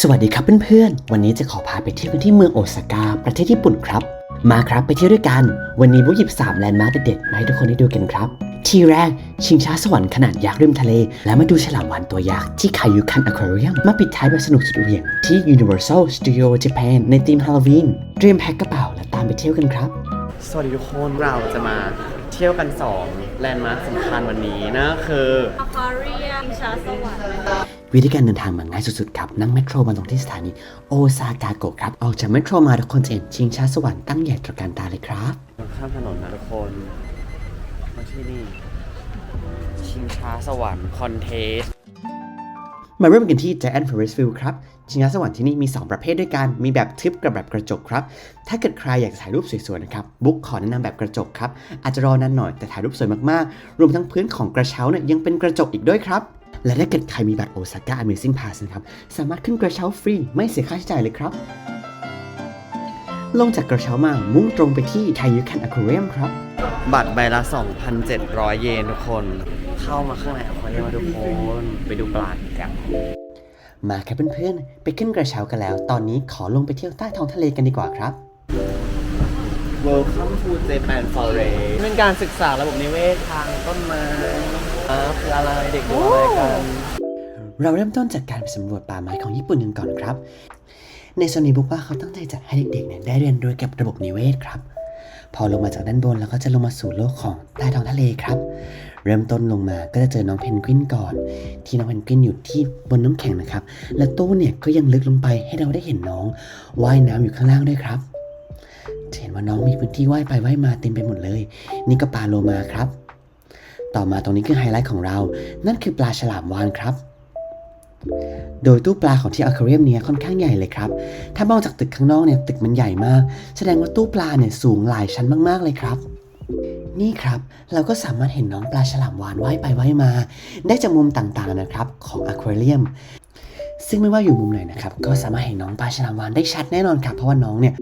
สวัสดีครับเพื่อนๆ วันนี้จะขอพาไปเที่ยวกันที่เมืองโอซาก้าประเทศญี่ปุ่นครับ มาครับไปเที่ยวด้วยกัน วันนี้บุ๊กหยิบ3แลนด์มาร์คเด็ดๆมาให้ทุกคนได้ดูกันครับ ที่แรก ชิงช้าสวรรค์ขนาดยักษ์ริมทะเล แล้วมาดูฉลามวาฬตัวยักษ์ที่คายุคันอควาเรียมมาปิดท้ายแบบสนุกสุดเหวี่ยงที่ Universal Studio Japan ในธีมฮาโลวีนเตรียมแพ็คกระเป๋าและตามไปเที่ยวกันครับ สวัสดีทุกคนเราจะมาเที่ยวกัน2แลนด์มาร์คสำคัญวันนี้นะคือ อควาเรียมชาสวรรค์ วิธีการเดินทางมาง่ายสุดๆครับ นั่งเมโทรมาลงที่สถานีโอซากาโกะครับ ออกจากเมโทรมาทุกคนจะเห็นชิงช้าสวรรค์ตั้งใหญ่ตระการตาเลยครับข้ามถนนนะทุกคนมาที่นี่ ชิงช้าสวรรค์คอนเทสมาเริ่มกันที่ Giant Ferris Wheel ครับ ชิงช้าสวรรค์ที่นี่มี 2 ประเภทด้วยกัน มีแบบทึบกับแบบกระจกครับ ถ้าเกิดใครอยากจะถ่ายรูปสวยๆนะครับ บุ๊กขอแนะนำแบบกระจกครับ อาจจะรอนานหน่อยแต่ถ่ายรูปสวยมากๆ รวมทั้งพื้นของกระเช้าเนี่ยยังเป็นกระจกอีกด้วยครับ และถ้าเกิดใครมีบัตร Osaka Amazing Pass นะครับ สามารถขึ้นกระเช้าฟรี ไม่เสียค่าใช้จ่ายเลยครับ ลงจากกระเช้ามามุ่งตรงไปที่ Kayukan Aquarium ครับ บัตรใบละ 2,700 เยนทุกคน เข้ามาข้างในอควาเรียมมาทุกคนไปดูปลากันมาครับเพื่อนๆ ไปขึ้นกระเช้ากันแล้ว ตอนนี้ขอลงไปเที่ยวใต้ท้องทะเลกันดีกว่าครับ Welcome to Japan Forest เป็นการศึกษาระบบนิเวศทางต้นไม้ อ่าคืออะไรเด็กดูอะไรกัน เราเริ่มต้นจากการไปสำรวจป่าไม้ของญี่ปุ่นกันก่อนครับ ในโซนนี้บุ๊กว่าเขาตั้งใจจัดให้เด็กๆเนี่ยได้เรียนรู้เกี่ยวกับระบบนิเวศครับ พอลงมาจากด้านบนแล้วก็จะลงมาสู่โลกของใต้ท้องทะเลครับ เริ่มต้นลงมาก็จะเจอน้องเพนกวินก่อน ที่น้องเพนกวินอยู่ที่บนน้ำแข็งนะครับ และตู้เนี่ยก็ยังลึกลงไปให้เราได้เห็นน้องว่ายน้ำอยู่ข้างล่างด้วยครับเห็นว่าน้องมีพื้นที่ว่ายไปว่ายมาเต็มไปหมดเลย นี่ก็ปลาโลมาครับ ต่อมาตรงนี้คือไฮไลท์ของเรา นั่นคือปลาฉลามวาฬครับ โดยตู้ปลาของที่อควาเรียมเนี้ค่อนข้างใหญ่เลยครับ ถ้ามองจากตึกข้างนอกเนี่ยตึกมันใหญ่มาก แสดงว่าตู้ปลาเนี่ยสูงหลายชั้นมากๆเลยครับนี่ครับ เราก็สามารถเห็นน้องปลาฉลามวาฬว่ายไปว่ายมา ได้จากมุมต่างๆนะครับของอควาเรียม ซึ่งไม่ว่าอยู่มุมไหนนะครับ ก็สามารถเห็นน้องปลาฉลามวาฬได้ชัดแน่นอนครับ เพราะว่าน้องเนี่ย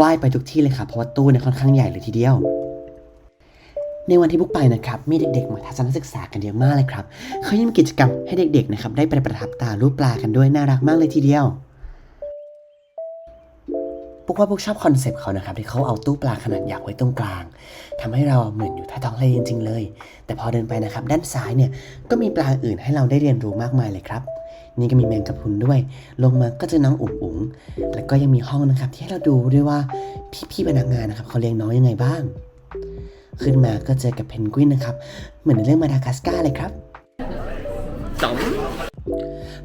ว่ายไปทุกที่เลยครับเพราะว่าตู้เนี่ยค่อนข้างใหญ่เลยทีเดียว ในวันที่บุ๊กไปนะครับมีเด็กๆ มาทัศนศึกษากันเยอะมากเลยครับเขายังมีกิจกรรมให้เด็กๆนะครับได้ไปประทับตารูปปลากันด้วยน่ารักมากเลยทีเดียวบุกว่าบุกชอบคอนเซปต์เขานะครับที่เขาเอาตู้ปลาขนาดยักษ์ไว้ตรงกลางทำให้เราเหมือนอยู่ใต้ท้องทะเลจริงๆเลย แต่พอเดินไปนะครับ ด้านซ้ายเนี่ยก็มีปลาอื่นให้เราได้เรียนรู้มากมายเลยครับ นี่ก็มีแมงกะพรุนด้วย ลงมาก็จอน้องอุ๋งอุ๋งแล้วก็ยังมีห้องนะครับที่ให้เราดูด้วยว่าพี่ๆพนักงานนะครับเขาเลี้ยงน้องยังไงบ้าง ขึ้นมาก็เจอกับเพนกวินนะครับ เหมือนในเรื่องมาดากัสการ์เลยครับจอม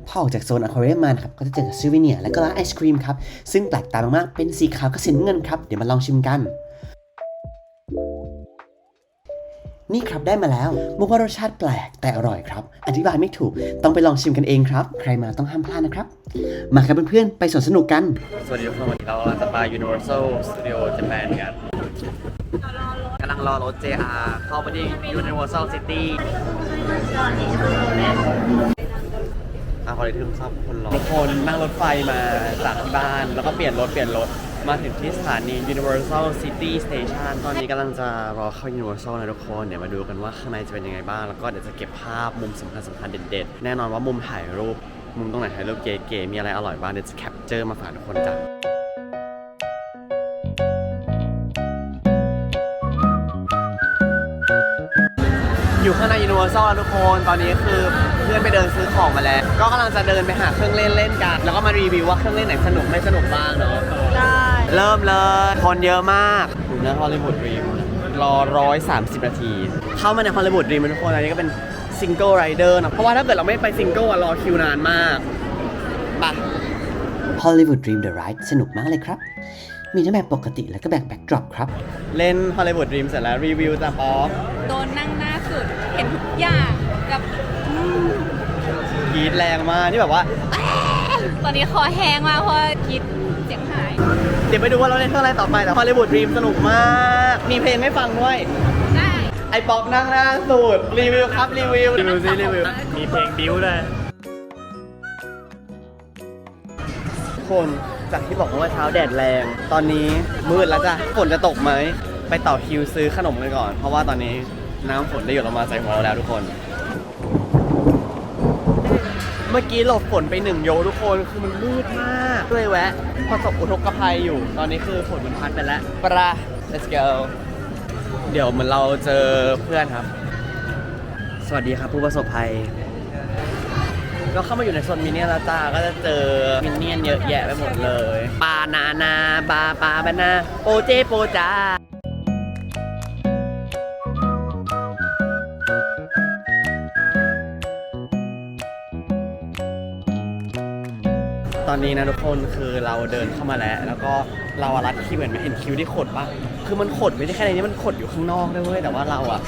พอออกจากโซนอะควาเรียมมานะครับก็จะเจอกับซูวิเนียร์และก็ร้านไอศครีมครับ ซึ่งแปลกตามากๆเป็นสีขาวกับสีน้ำเงินครับ เดี๋ยวมาลองชิมกัน นี่ครับได้มาแล้วมุกว่ารสชาติแปลกแต่อร่อยครับ อธิบายไม่ถูกต้องไปลองชิมกันเองครับ ใครมาต้องห้ามพลาดนะครับ มาครับเพื่อนๆไปสวนสนุกกัน สวัสดีทุกคนวันนี้เราจะไป Universal Studio Japan กันำลังรอรถ JR เข้าไปที่ Universal City อะพอได้ถึงครับคนรอทุกคนนั่งรถไฟมาจากที่บ้าน แล้วก็เปลี่ยนรถเปลี่ยนรถ มาถึงที่สถานี Universal City Station ตอนนี้กำลังจะรอเข้า Universal นะทุกคน เดี๋ยวมาดูกันว่าข้างในจะเป็นยังไงบ้าง แล้วก็เดี๋ยวจะเก็บภาพมุมสำคัญสำคัญๆเด็ดๆ แน่นอนว่ามุมถ่ายรูป มุมตรงไหนถ่ายรูปเก๋ๆมีอะไรอร่อยบ้างเดี๋ยวจะแคปเจอร์มาฝากทุกคนจ้ะ อยู่ข้างใน Universal แล้วทุกคนตอนนี้คือเพื่อนไปเดินซื้อของมาแล้ว ก็กำลังจะเดินไปหาเครื่องเล่นเล่นกัน แล้วก็มารีวิวว่าเครื่องเล่นไหนสนุกไม่สนุกบ้างเนาะได้เริ่มเลยคนเยอะมากอยู่ในฮอลลีวูดดรีมรอร้อยสามสิบนาที เข้ามาในฮอลลีวูดดรีมทุกคนอันนี้ก็เป็นซิงเกิลไรเดอร์นะเพราะว่าถ้าเกิดเราไม่ไปซิงเกิลอะรอคิวนานมากปะ Hollywood Dream the Ride สนุกมากเลยครับ มีทั้งแบบปกติและก็แบบแบ็กดรอปครับ เล่นฮอลลีวูดดรีมเสร็จแล้วรีวิวจากออฟโดนนั่งหน้าสุด เห็นทุกอย่างแบบอืมกรีดแรงมากที่แบบว่า ตอนนี้คอแห้งมากเพราะว่าคิดเสียงหาย เดี๋ยวไปดูว่าเราเล่นเครื่องอะไรต่อไปแต่ฮอลลีวูดดรีมสนุกมาก มีเพลงให้ฟังด้วย ได้ไอป๊อปนั่งหน้าสุดรีวิวครับรีวิวรีวิวซิรีวิวมีเพลงบิ้วด้วยคน จากที่บอกว่าเช้าแดดแรง ตอนนี้มืดแล้วจ้ะฝนจะตกไหม ไปต่อคิวซื้อขนมกันก่อน เพราะว่าตอนนี้น้ำฝนได้หยดลงมาใส่หัวเราแล้วทุกคน เมื่อกี้หลบฝนไปหนึ่งโยทุกคนคือมันมืดมากก็เลยแวะประสบอุทกภัยอยู่ ตอนนี้คือฝนมันพัดไปแล้วปละ let's go เดี๋ยวเหมือนเราเจอเพื่อนครับ สวัสดีครับผู้ประสบภัย ก็เข้ามาอยู่ในโซนมินเนี่ยนแล้วจ้าก็จะเจอมินเนี่ยนเยอะแยะไปหมดเลย ปานานา บาปาบานาโปเจโปจา ตอนนี้นะทุกคนคือเราเดินเข้ามาแล้ว แล้วก็เราอะรัดคิวเห็นไหมเห็นคิวที่ขดปะคือมันขดไม่ได้แค่ในนี้มันขดอยู่ข้างนอกด้วยเวยแต่ว่าเราอะ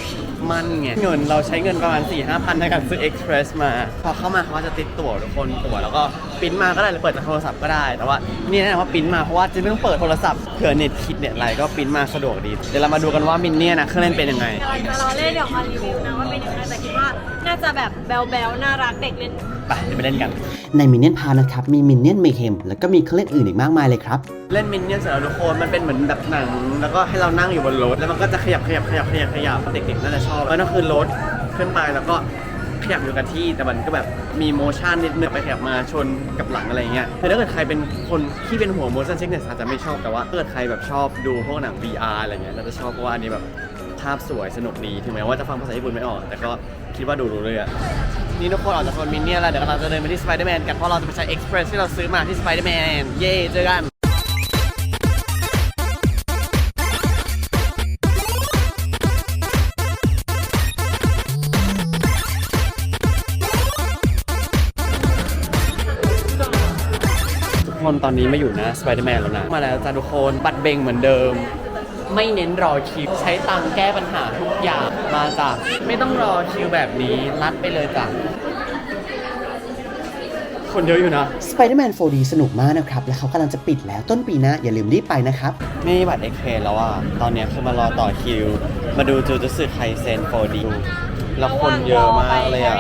มันไงเงินเราใช้เงินประมาณ4ี่ห้าพันในการซื้อเอ็กซ์เพรสมา พอเข้ามาเขาจะติดตั๋วทุกคนตั๋วแล้วก็ปริ้นมาก็ได้หรือเปิดจากโทรศัพท์ก็ได้ แต่ว่านี่แนะนำว่าปริ้นมาเพราะว่าจะไม่ต้องเปิดโทรศัพท์เผื่อเน็ตคิดเน็ตอะไรก็ปริ้นมาสะดวกดีเดี๋ยวเรามาดูกันว่ามินเนี่ยนะเครื่องเล่นเป็นยังไง กำลังจะรอเล่นเดี๋ยวมารีวิวนะว่าเป็นยังไงแต่คิดว่าน่าจะแบบแบลๆน่ารักเด็กเล่น ไปเดี๋ยวไปเล่นกัน ในมินเนี่ยนพานะครับ มีมินเนี่ยนเมเคมแล้วก็มีเครื่องเล่นอื่นอีกมากมายเลยครับ เล่นมินเนี่ยนเสร็จแล้วทุกคนมันเป็นเหมือนแบบหนัง แล้วก็ให้เรานั่งอยู่บนรถแล้วมันก็จะขยับขยับขยับขยับขยับเด็กๆน่าจะชอบแล้วนั่นคือรถขึ้นไปแล้วก็ขยับอยู่กับที่แต่มันก็แบบมีโมชั่นนิดนึงไปขยับมาชนกับหลังอะไรเงี้ยคือถ้าเกิดใครเป็นคนที่เป็นหัว motion sickness อาจจะไม่ชอบแต่ว่าถ้าเกิดใครแบบชอบดูพวกหนัง VR อะไรเงี้ยน่าจะชอบเพราะว่าอันนี้แบบภาพสวยสนุกดีถึงแม้ว่าจะฟังภาษาญี่ปุ่นไม่ออก แต่ก็คิดว่าดูรู้เรื่อง นี่ทุกคนออกจากโซนมินเนี่ยนแล้วเดี๋ยวเราจะเดินไปที่ Spider-Man กันเพราะเราจะไปใช้ Express ที่เราซื้อมาที่ Spider-Man เย้เจอกัน ทุกคนตอนนี้มาอยู่นะสไปเดอร์แมนแล้วนะ มาแล้วจ้าทุกคนบัตรเบงเหมือนเดิม ไม่เน้นรอคิว ใช้ตังค์แก้ปัญหาทุกอย่างมาจ้ะไม่ต้องรอคิวแบบนี้รัดไปเลยจ้ะคนเยอะอยู่นะ Spider-Man 4D สนุกมากนะครับ และเขากำลังจะปิดแล้วต้นปีหน้าอย่าลืมรีบไปนะครับ ไม่มีบัตรเอ็กเคแล้วอะ ตอนเนี้ยคือมารอต่อคิว มาดูจูจูสึไคเซน 4D แล้วคนเยอะมากเลยอะ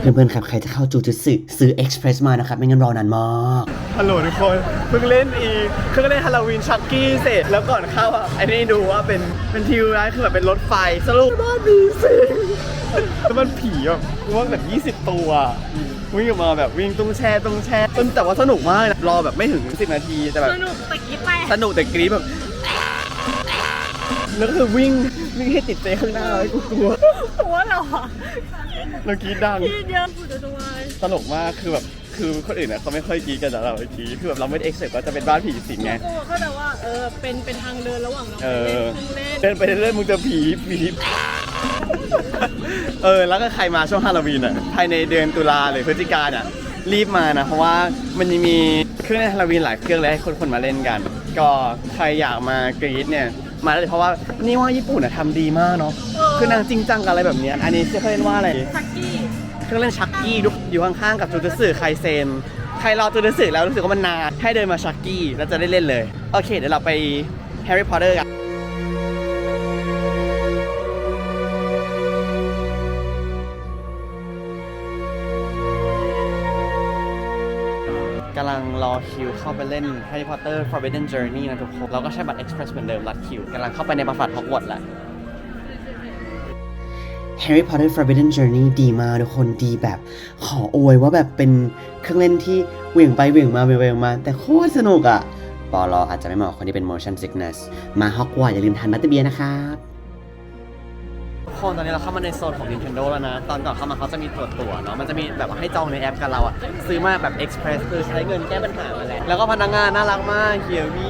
เพื่อนๆครับ ใครจะเข้าจูจูสึซื้อ Express มานะครับ ไม่งั้นรอนานมาก ฮัลโหลทุกคนเพิ่งเล่นอีกเพิ่งเล่นฮาโลวีนชักกี้เสร็จแล้วก่อนเข้าอะไอ้นี่ดูว่าเป็นเป็นทิวร้ายคือแบบเป็นรถไฟสรุปบ้านผีสิงแล้วมันผีแบบว่าแบบ 20 ตัววิ่งออกมาแบบวิ่งตุ้งแช่ตุ้งแช่แต่ว่าสนุกมากนะรอแบบไม่ถึง 10 นาทีแต่แบบ สนุกแต่คิดไปสนุกแต่กรี๊ดแบบแล้วก็คือวิ่งวิ่งให้ติดเตะข้างหน้าไว้กูกลัว หัวเราอะแล้วกรี๊ดดังคิดเยอะสุดตัวตลกมากคือแบบคือคนอื่นอะเขาไม่ค่อยกรี๊ดกันแต่เรากรี๊ดคือแบบเราไม่ได้เอ็กเซปว่าจะเป็นบ้านผีสิงไง กูก็แต่ว่าเออเป็นเป็นทางเดินระหว่างเราเอเล่นอเครื่องเล่นเดินไปเรื่อยๆมึงจะผีผีเออแล้วก็ใครมาช่วงฮาโลวีนอะภายในเดือนตุลาหรือพฤศจิกาอะรีบมานะเพราะว่ามันยังมีเครื่องเล่นฮาโลวีนหลายเครื่องเลยให้คนคนมาเล่นกัน ก็ใครอยากมากรีดเนี่ยมาได้เลยเพราะว่านี่ว่าญี่ปุ่นอะทำดีมากเนาะ คือนางจริงจังกับอะไรแบบเนี้ยอันนี้ชื่อเขาเล่นว่าอะไรชักกี้เครื่องเล่นชักกี้ดุอยู่ข้างๆกับจูจูสึไคเซน ใครรอจูจูสึแล้วรู้สึกว่ามันนานให้เดินมาชักกี้แล้วจะได้เล่นเลย โอเค เดี๋ยวเราไปแฮร์รี่พอตเตอร์กัน กำลังรอคิวเข้าไปเล่น Harry Potter Forbidden Journey นะทุกคน เราก็ใช้บัตร Express เหมือนเดิมรัดคิวกำลังเข้าไปในปราสาทฮอกวอตส์แหละ Harry Potter Forbidden Journey ดีมากทุกคนดีแบบขออวยว่าแบบเป็นเครื่องเล่นที่เหวี่ยงไปเหวี่ยงมาเหวี่ยงไปเหวี่ยงมา แต่โคตรสนุกอะ่ะปอลออาจจะไม่เหมาะคนที่เป็น motion sickness มาฮอกวอตอย่าลืมทานนัตเตอร์เบียร์นะครับทุกคนตอนนี้เราเข้ามาในโซนของ Nintendo แล้วนะ ตอนก่อนเข้ามาเขาจะมีตรวจตั๋วเนาะมันจะมีแบบให้จองในแอปกันเราอะซื้อมาแบบ Express คือใช้เงินแก้ปัญหามาแหละแล้วก็พนักงานน่ารักมากเฮียวี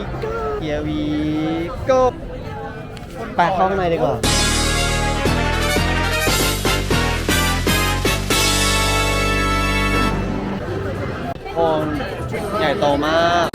เฮียวีก็ไปเข้าข้างในดีกว่า คนใหญ่โตมาก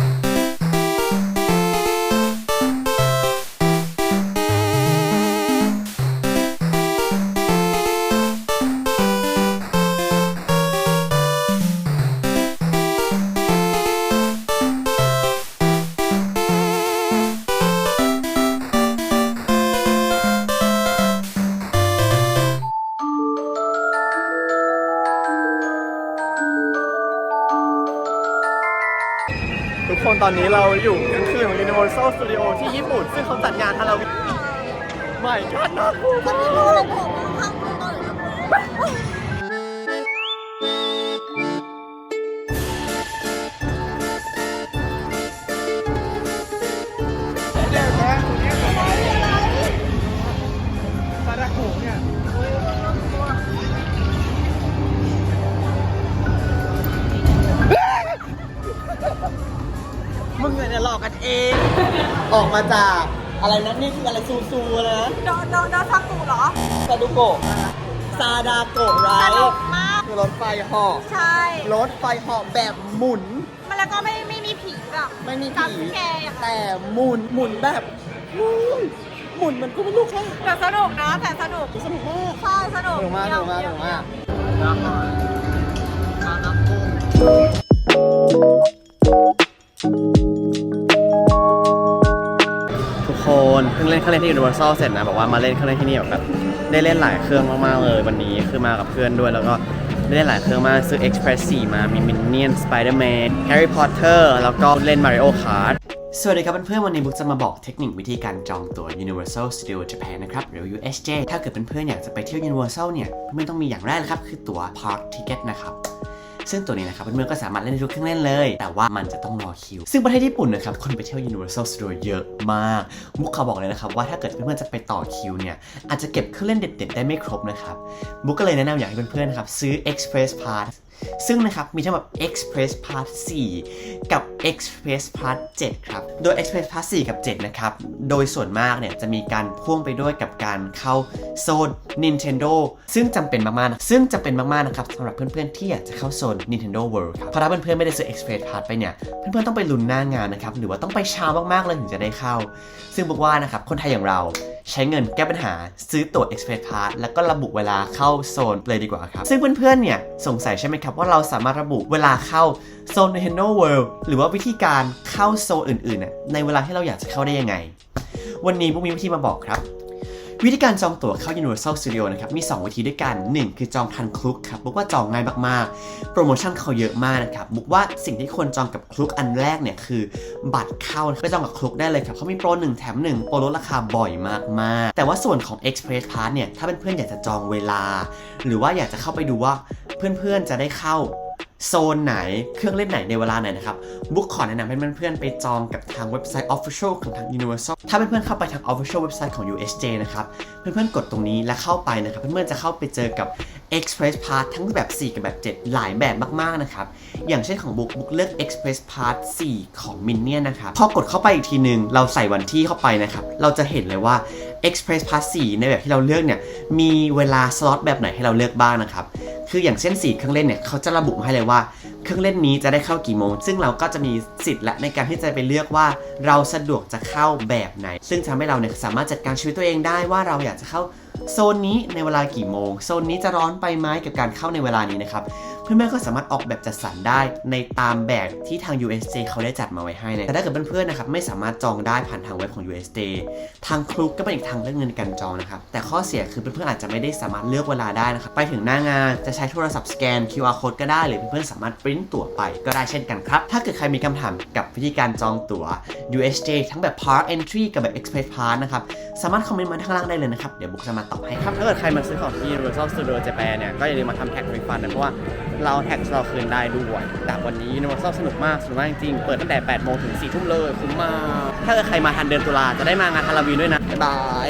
อนนี้เราอยู่กลางคืนของ Universal Studio ที่ญี่ปุ่น ซึ่งเขาจัดงานฮาโลวีนใหม่กั นนะเอง ออกมาจากอะไรนะนี่คืออะไรซูซูนะโดนโดนโดนทักกูเหรอ ซาดุโกะซาดาโกะไรสนุกมาก คือรถไฟเหาะใช่ รถไฟเหาะแบบหมุน มันแล้วก็ไม่ไม่มีผีแบบไม่มีจับผีแกอย่างนั้นแต่หมุนหมุนแบบอุ๊ยหมุนมันก็ไม่รู้แค่แต่สนุกนะแต่สนุกสนุกมากใช่สนุกสนุกมากสเยี่ยนุกมากเยี่สยนุกมากทุก รื่องเล่นที่ Universal เสร็จนะบอกว่ามาเล่นเครื่องเล่นที่นี่แบบแบบได้เล่นหลายเครื่องมากๆเลยวันนี้คือมากับเพื่อนด้วยแล้วก็ได้เล่นหลายเครื่องมากซื้อ Express 4 มามี Minion Spider-Man Harry Potter แล้วก็เล่น Mario Kart สวัสดีครับเพื่อนๆวันนี้บุ๊กจะมาบอกเทคนิควิธีการจองตั๋ว Universal Studio Japan นะครับ หรือ USJ ถ้าเกิดเพื่อนๆอยากจะไปเที่ยว Universal เนี่ย ไม่ต้องมีอย่างแรกเลยครับ คือตั๋ว Park Ticket นะครับ ซึ่งตัวนี้นะครับเพื่อนๆก็สามารถเล่นได้ทุกเครื่องเล่นเลย แต่ว่ามันจะต้องรอคิว ซึ่งประเทศญี่ปุ่นนะครับคนไปเที่ยว Universal Studio เยอะมาก มุกเขาบอกเลยนะครับว่าถ้าเกิดเพื่อนๆจะไปต่อคิวเนี่ยอาจจะเก็บเครื่องเล่นเด็ด ๆ ได้ไม่ครบนะครับบุ๊กก็เลยแนะนำอยากให้เพื่อนๆนะครับซื้อ Express Pass ซึ่งนะครับมีทั้งแบบ Express Pass 4กับ Express Pass 7ครับ โดย Express Pass 4กับ 7 นะครับ โดยส่วนมากเนี่ยจะมีการพ่วงไปด้วยกับการเข้าโซน Nintendo ซึ่งจำเป็นมากๆนะซึ่งจำเป็นมากๆนะครับสำหรับเพื่อนๆ ที่อยากจะเข้าโซน Nintendo World ครับเพราะถ้าเพื่อนๆ ไม่ได้ซื้อ Express Pass ไปเนี่ย เพื่อนๆ ต้องไปลุ้นหน้างานนะครับ หรือว่าต้องไปเช้ามากๆ เลยถึงจะได้เข้า ซึ่งบอกว่านะครับคนไทยอย่างเรา ใช้เงินแก้ปัญหา ซื้อตั๋ว Express Pass แล้วก็ระบุเวลาเข้าโซนเลยดีกว่าครับ ซึ่งเพื่อนๆเนี่ยสงสัยใช่ไหมครับ ว่าเราสามารถระบุเวลาเข้าโซน Nintendo World หรือว่าวิธีการเข้าโซนอื่นๆน่ะในเวลาที่เราอยากจะเข้าได้ยังไง วันนี้บุ๊กมีวิธีมาบอกครับ วิธีการจองตั๋วเข้า Universal Studio นะครับมี 2 วิธีด้วยกัน 1 คือจองทันคลุกครับบุกว่าจองง่ายมากๆ โปรโมชั่นเขาเยอะมากนะครับบุกว่าสิ่งที่ควรจองกับคลุกอันแรกเนี่ยคือบัตรเข้าไปจองกับคลุกได้เลยครับเขามีโปร 1 แถม 1 โปรลดราคาบ่อยมากๆ แต่ว่าส่วนของ Express Pass เนี่ยถ้าเพื่อนๆอยากจะจองเวลา หรือว่าอยากจะเข้าไปดูว่าเพื่อนๆจะได้เข้า โซนไหน เครื่องเล่นไหนในเวลาไหนนะครับ บุ๊กขอแนะนำให้เพื่อนๆไปจองกับทางเว็บไซต์ Official ของทาง Universal ถ้าเพื่อนๆเข้าไปทาง Official เว็บไซต์ของ USJ นะครับ เพื่อนๆกดตรงนี้และเข้าไปนะครับ เพื่อนๆจะเข้าไปเจอกับ Express Pass ทั้งแบบ 4 กับแบบ 7 หลายแบบมากๆนะครับ อย่างเช่นของบุ๊กบุ๊กเลือก Express Pass 4 ของ Minion นะครับ พอกดเข้าไปอีกทีนึง เราใส่วันที่เข้าไปนะครับ เราจะเห็นเลยว่า Express Pass 4 ในแบบที่เราเลือกเนี่ย มีเวลาสล็อตแบบไหนให้เราเลือกบ้างนะครับ คืออย่างเช่นสีเครื่องเล่นเนี่ยเขาจะระบุมาให้เลยว่า เครื่องเล่นนี้จะได้เข้ากี่โมง ซึ่งเราก็จะมีสิทธิ์และในการที่จะไปเลือกว่าเราสะดวกจะเข้าแบบไหน ซึ่งทำให้เราเนี่ยสามารถจัดการชีวิตตัวเองได้ว่าเราอยากจะเข้าโซนนี้ในเวลากี่โมง โซนนี้จะร้อนไปไหมกับการเข้าในเวลานี้นะครับ เพื่อนๆก็สามารถออกแบบจัดสรรได้ในตามแบบที่ทาง USJ เขาได้จัดมาไว้ให้นะแต่ถ้าเกิดเพื่อนๆนะครับไม่สามารถจองได้ผ่านทางเว็บของ USJ ทางคลุกก็เป็นอีกทางเลือกหนึงในการจองนะครับแต่ข้อเสียคือเพื่อนๆอาจจะไม่ได้สามารถเลือกเวลาได้นะครับไปถึงหน้างานจะใช้โทรศัพท์สแกน QR code ก็ได้หรือเพื่อนๆสามารถปริ้นตั๋วไปก็ได้เช่นกันครับถ้าเกิดใครมีคำถามกับวิธีการจองตั๋ว USJ ทั้งแบบ Park Entry กับแบบ Express Pass นะครับ สามารถคอมเมนต์มาข้างล่างได้เลยนะครับ เดี๋ยวบุ๊กจะมาตอบให้ครับ ถ้าเกิดใครมาซื้อของที่ Universal Studio Japan เนี่ย ก็อย่าลืมมาทำแท็กรีฟันนะ เพราะว่าเราแท็กเราคืนได้ด้วยแต่วันนี้ Universal สนุกมาก สนุกมากจริงๆ เปิดตั้งแต่ 8 โมงถึง 4 ทุ่มเลย คุ้มมาก ถ้าเกิดใครมาทันเดือนตุลาจะได้มางานฮาโลวีนด้วยนะ บ๊ายบาย